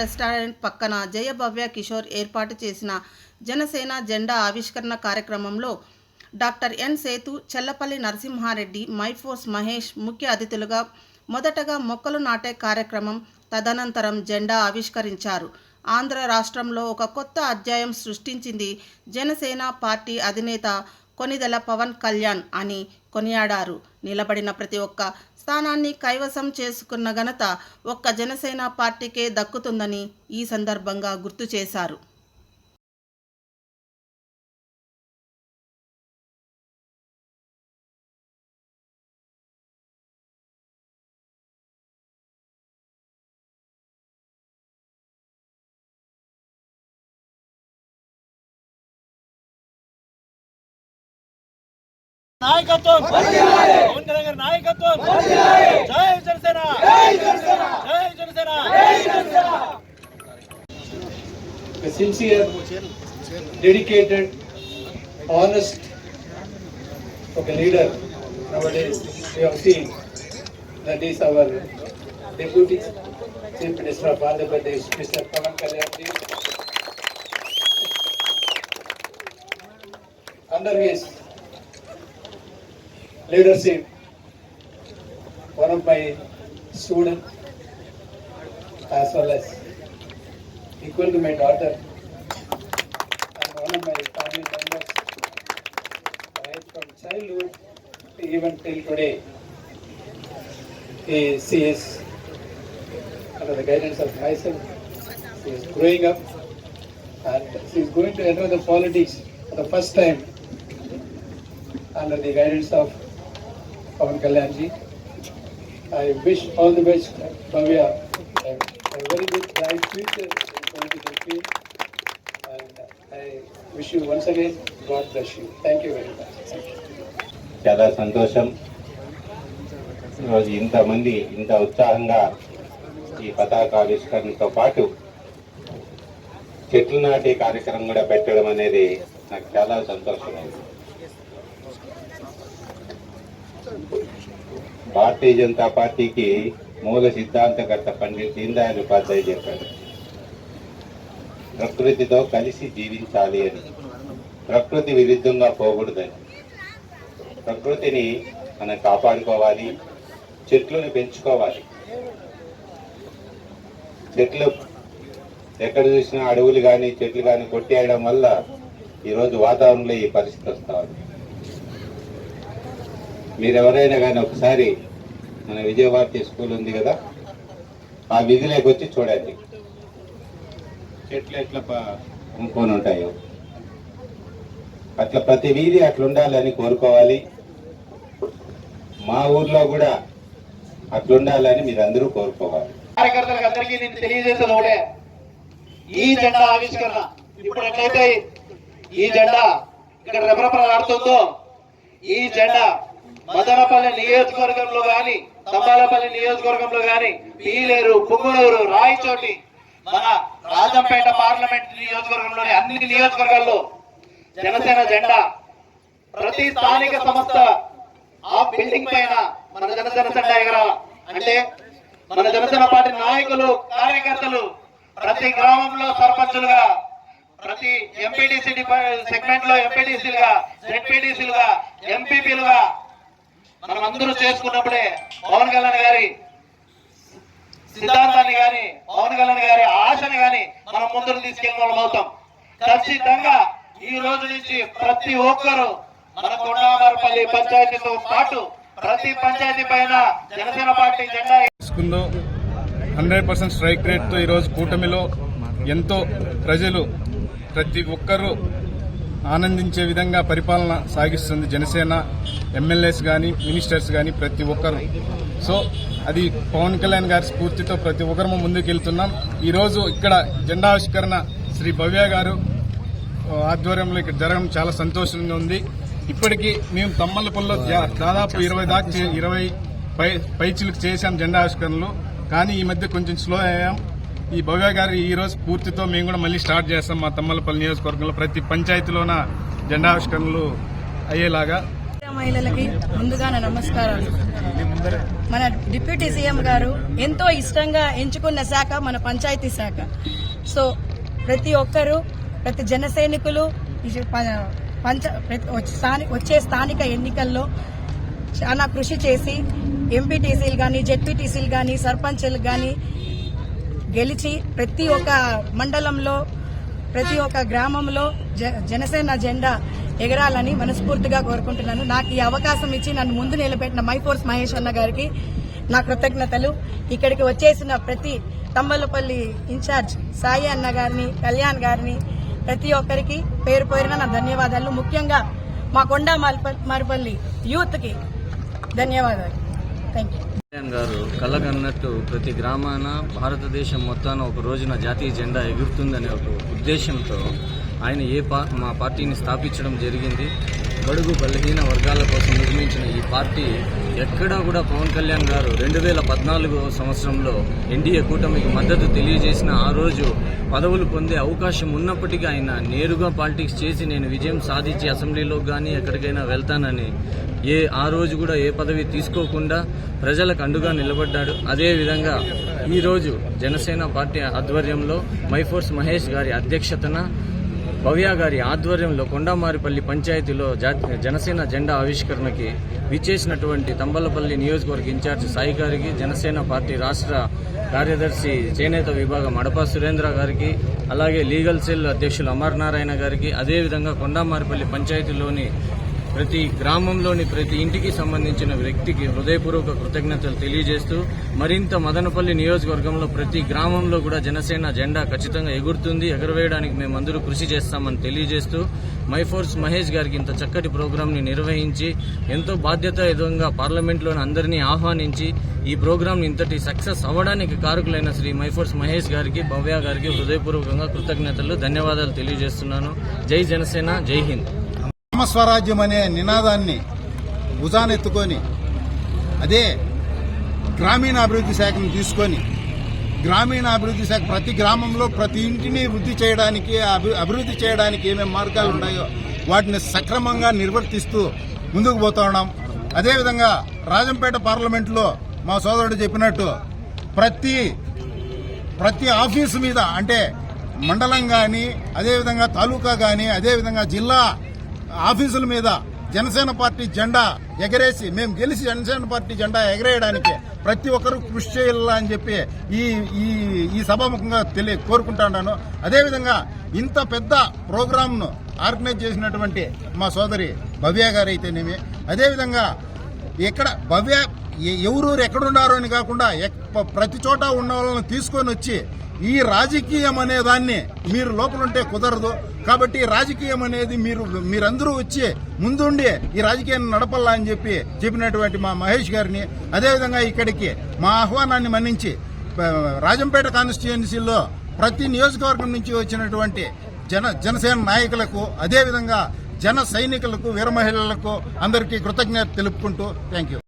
Restaurant పక్కన జయభవ్య కిషోర్ ఏర్పాటు చేసిన జనసేన జెండా ఆవిష్కరణ కార్యక్రమంలో doctor N Sethu Chellapalli Narasimha Reddy my force Mahesh ముఖ్య అతిథులుగా మొదటగా మొక్కలు నాటే కార్యక్రమం తదనంతరం జెండా ఆవిష్కరించారు. ఆంధ్ర రాష్ట్రంలో ఒక కొత్త అధ్యాయం సృష్టించింది జనసేన పార్టీ అధినేత కొనిదెల పవన్ కళ్యాణ్ అని కొనియాడారు. నిలబడిన ప్రతి ఒక్క స్థానాన్ని కైవసం చేసుకున్న ఘనత ఒక్క జనసేన పార్టీకే దక్కుతుందని ఈ సందర్భంగా గుర్తు చేశారు. నాయకత్వం పవన్ కళ్యాణ్ గారి నాయకత్వం జై జనసేన జై Janasena a sincere, dedicated, honest of a leader nowadays we have seen that is our deputy chief minister of Andhra Pradesh, Mr. Pavan Kalyan ji. Under his leadership, one of my students, as well as equal to my daughter and one of my family members right from childhood even till today he, she is under the guidance of myself. She is growing up and she is going to enter the politics for the first time under the guidance of Pavan Kalyanji. I wish all the best, Bhavya, a, a very good, bright future in political field. And I wish you once again, God bless you. Thank you very much. Thank you. చాలా సంతోషం ఈరోజు ఇంతమంది ఇంత ఉత్సాహంగా ఈ పతాకావిష్కరణతో పాటు చెట్లు నాటే కార్యక్రమం కూడా పెట్టడం అనేది నాకు చాలా సంతోషమైంది భారతీయ జనతా పార్టీకి మూల సిద్ధాంతకర్త పండిట్ దీన్ దయాళ్ ఉపాధ్యాయ చెప్పాడు. ప్రకృతితో కలిసి జీవించాలి అని. ప్రకృతి విరుద్ధంగా పోకూడదని. ప్రకృతిని మనం కాపాడుకోవాలి చెట్లను పెంచుకోవాలి. చెట్లు ఎక్కడ చూసినా అడవులు కానీ చెట్లు కానీ కొట్టేయడం వల్ల ఈరోజు వాతావరణంలో ఈ పరిస్థితి వస్తా ఉంది. మీరు ఎవరైనా కానీ ఒకసారి మన విజయవాడ స్కూల్ ఉంది కదా ఆ విధిలోకి వచ్చి చూడండి. చెట్లు ఎట్లా ప- ఉంటాయో. అట్లా ప్రతి వీధి అట్లా ఉండాలని కోరుకోవాలి. మా ఊర్లో కూడా అట్లుండాలని మీరందరూ కోరుకోవాలి. కార్యకర్తలకు అందరికీ నేను తెలియజేసేది ఒకటే. ఈ జెండా ఆవిష్కరణ ఇప్పుడు ఎట్లయితే ఈ జెండా ఇక్కడ రెపరెపలాడుతుందో ఈ జెండా మదనపల్లి నియోజకవర్గంలో కానీ తంబాలపల్లి నియోజకవర్గంలో గాని పీలేరు పుంగునూరు రాయచోటి మన రాజంపేట పార్లమెంట్ నియోజకవర్గంలోని అన్ని నియోజకవర్గాల్లో జనసేన జెండా ప్రతి స్థానిక సంస్థ ఆ బిల్డింగ్ పైన మన జనసేన జెండా ఎగరాల అంటే మన జనసేన పార్టీ నాయకులు కార్యకర్తలు ప్రతి గ్రామంలో సర్పంచులుగా ప్రతి ఎంపీటీసీ సెగ్మెంట్లో ఎంపీటీసీలుగా జెడ్పీటీసీలుగా ఎంపీపీలుగా మనం అందరూ చేసుకున్నప్పుడే పవన్ కళ్యాణ్ గారి సిద్ధాంతాన్ని గాని పవన్ కళ్యాణ్ గారి ఆశని గాని మనం ముందుకు తీసుకెళ్ళిన వాళ్ళం అవుతాం. ఖచ్చితంగా ఈ రోజు నుంచి ప్రతి ఒక్కరూ మన కొండామరపల్లి పంచాయతీతో పాటు ప్రతి పంచాయతీ పైన జనసేన పార్టీ జెండా హండ్రెడ్ పర్సెంట్ స్ట్రైక్ రేట్తో ఈరోజు కూటమిలో ఎంతో ప్రజలు ప్రతి ఒక్కరూ ఆనందించే విధంగా పరిపాలన సాగిస్తుంది జనసేన ఎమ్మెల్యేస్ కానీ మినిస్టర్స్ కానీ ప్రతి ఒక్కరు. సో అది పవన్ కళ్యాణ్ గారి స్ఫూర్తితో ప్రతి ఒక్కరము ముందుకెళ్తున్నాం. ఈరోజు ఇక్కడ జెండావిష్కరణ శ్రీ భవ్య గారు ఆధ్వర్యంలో ఇక్కడ జరగడం చాలా సంతోషంగా ఉంది. ఇప్పటికీ మేము తమ్మలపల్లిలో దాదాపు ఇరవై దాకా చే- ఇరవై పై పైచిలకు చేశాం జెండా ఆవిష్కరణలు. కానీ ఈ మధ్య కొంచెం స్లో అయ్యాం. ఈ భవ్య గారి ఈ రోజు పూర్తితో మేము కూడా మళ్ళీ స్టార్ట్ చేస్తాం మా తమ్మలపల్లి నియోజకవర్గంలో ప్రతి పంచాయతీలోన జెండావిష్కరణలు అయ్యేలాగా. మహిళలకి ముందుగా నా నమస్కారాలు. మన డిప్యూటీ సీఎం గారు ఎంతో ఇష్టంగా ఎంచుకున్న శాఖ మన పంచాయతీ శాఖ. సో ప్రతి ఒక్కరూ ప్రతి జన సైనికులు ప- పంచ వచ్చే వచ్చే స్థానిక ఎన్నికల్లో చాలా కృషి చేసి ఎంపీటీసీలు కానీ జెడ్పీటీసీలు కానీ సర్పంచ్లు కానీ గెలిచి ప్రతి ఒక్క మండలంలో ప్రతి ఒక్క గ్రామంలో జ- జనసేన జెండా ఎగరాలని మనస్ఫూర్తిగా కోరుకుంటున్నాను. నాకు ఈ అవకాశం ఇచ్చి నన్ను ముందు నిలబెట్టిన మైఫోర్స్ మహేష్ అన్న గారికి నా కృతజ్ఞతలు. ఇక్కడికి వచ్చేసిన ప్రతి తమ్మలపల్లి ఇన్ఛార్జ్ సాయి అన్న గారిని కళ్యాణ్ గారిని ప్రతి ఒక్కరికి పేరు పేరున నా ధన్యవాదాలు. ముఖ్యంగా మా కొండ మారిప- మారిపల్లి యూత్కి ధన్యవాదాలు. థ్యాంక్ కళ్యాణ్ గారు కలగన్నట్టు ప్రతి గ్రామాన భారతదేశం మొత్తాన ఒక రోజున జాతీయ జెండా ఎగురుతుందనే ఒక ఉద్దేశంతో ఆయన ఏ పా మా పార్టీని స్థాపించడం జరిగింది. బడుగు బలహీన వర్గాల కోసం నిర్మించిన ఈ పార్టీ ఎక్కడా కూడా పవన్ కళ్యాణ్ గారు రెండు వేల పద్నాలుగు సంవత్సరంలో ఎన్డీఏ కూటమికి మద్దతు తెలియజేసిన ఆ రోజు పదవులు పొందే అవకాశం ఉన్నప్పటికీ ఆయన నేరుగా పాలిటిక్స్ చేసి నేను విజయం సాధించి అసెంబ్లీలో కానీ ఎక్కడికైనా వెళ్తానని ఏ ఆ రోజు కూడా ఏ పదవి తీసుకోకుండా ప్రజలకు అండుగా నిలబడ్డాడు. అదేవిధంగా ఈరోజు జనసేన పార్టీ ఆధ్వర్యంలో మైఫోర్స్ మహేష్ గారి అధ్యక్షతన భవ్య గారి ఆధ్వర్యంలో కొండామారిపల్లి పంచాయతీలో జనసేన జెండా ఆవిష్కరణకి విచ్చేసినటువంటి తంబలపల్లి నియోజకవర్గ ఇన్ఛార్జ్ సాయి గారికి జనసేన పార్టీ రాష్ట్ర కార్యదర్శి చేనేత విభాగం అడపా సురేంద్ర గారికి అలాగే లీగల్ సెల్ అధ్యక్షులు అమర్నారాయణ గారికి అదేవిధంగా కొండామారిపల్లి పంచాయతీలోని ప్రతి గ్రామంలోని ప్రతి ఇంటికి సంబంధించిన వ్యక్తికి హృదయపూర్వక కృతజ్ఞతలు తెలియజేస్తూ మరింత మదనపల్లి నియోజకవర్గంలో ప్రతి గ్రామంలో కూడా జనసేన జెండా ఖచ్చితంగా ఎగురుతుంది. ఎగరవేయడానికి మేమందరూ కృషి చేస్తామని తెలియజేస్తూ మైఫోర్స్ మహేష్ గారికి ఇంత చక్కటి ప్రోగ్రాంని నిర్వహించి ఎంతో బాధ్యతాయుతంగా పార్లమెంట్లోని అందరినీ ఆహ్వానించి ఈ ప్రోగ్రాం ఇంతటి సక్సెస్ అవ్వడానికి కారకులైన శ్రీ మైఫోర్స్ మహేష్ గారికి భవ్య గారికి హృదయపూర్వకంగా కృతజ్ఞతలు ధన్యవాదాలు తెలియజేస్తున్నాను. జై జనసేన జై హింద్. గ్రామస్వరాజ్యం అనే నినాదాన్ని భుజానెత్తుకొని అదే గ్రామీణాభివృద్ధి శాఖను తీసుకొని గ్రామీణాభివృద్ధి శాఖ ప్రతి గ్రామంలో ప్రతి ఇంటిని వృద్ధి చేయడానికి అభి- అభివృద్ధి చేయడానికి ఏమేమి మార్గాలు ఉన్నాయో వాటిని సక్రమంగా నిర్వర్తిస్తూ ముందుకు పోతా ఉన్నాం. అదేవిధంగా రాజంపేట పార్లమెంట్లో మా సోదరుడు చెప్పినట్టు ప్రతి ప్రతి ఆఫీసు మీద అంటే మండలం కానీ అదేవిధంగా తాలూకా కానీ అదేవిధంగా జిల్లా ఆఫీసుల మీద జనసేన పార్టీ జెండా ఎగరేసి మేము గెలిచి జనసేన పార్టీ జెండా ఎగరేయడానికి ప్రతి ఒక్కరూ కృషి చేయాలా అని చెప్పి ఈ ఈ ఈ సభాముఖంగా తెలియ కోరుకుంటున్నాను అదేవిధంగా ఇంత పెద్ద ప్రోగ్రాంను ఆర్గనైజ్ చేసినటువంటి మా సోదరి భవ్య గారు అయితేనేమి అదేవిధంగా ఎక్కడ భవ్య ఎవరు ఎవరూరు ఎక్కడున్నారో అని కాకుండా ప్రతి చోట ఉన్న వాళ్ళని తీసుకొని వచ్చి ఈ రాజకీయం అనే దాన్ని మీరు లోపలుంటే కుదరదు. కాబట్టి రాజకీయం అనేది మీరు మీరందరూ వచ్చి ముందుండి ఈ రాజకీయాన్ని నడపల్లా అని చెప్పి చెప్పినటువంటి మా మహేష్ గారిని అదేవిధంగా ఇక్కడికి మా ఆహ్వానాన్ని మన్నించి రాజంపేట కాన్స్టిట్యుయెన్సీలో ప్రతి నియోజకవర్గం నుంచి వచ్చినటువంటి జన జనసేన నాయకులకు అదేవిధంగా జన సైనికులకు వీర మహిళలకు అందరికీ కృతజ్ఞత తెలుపుకుంటూ థ్యాంక్ యూ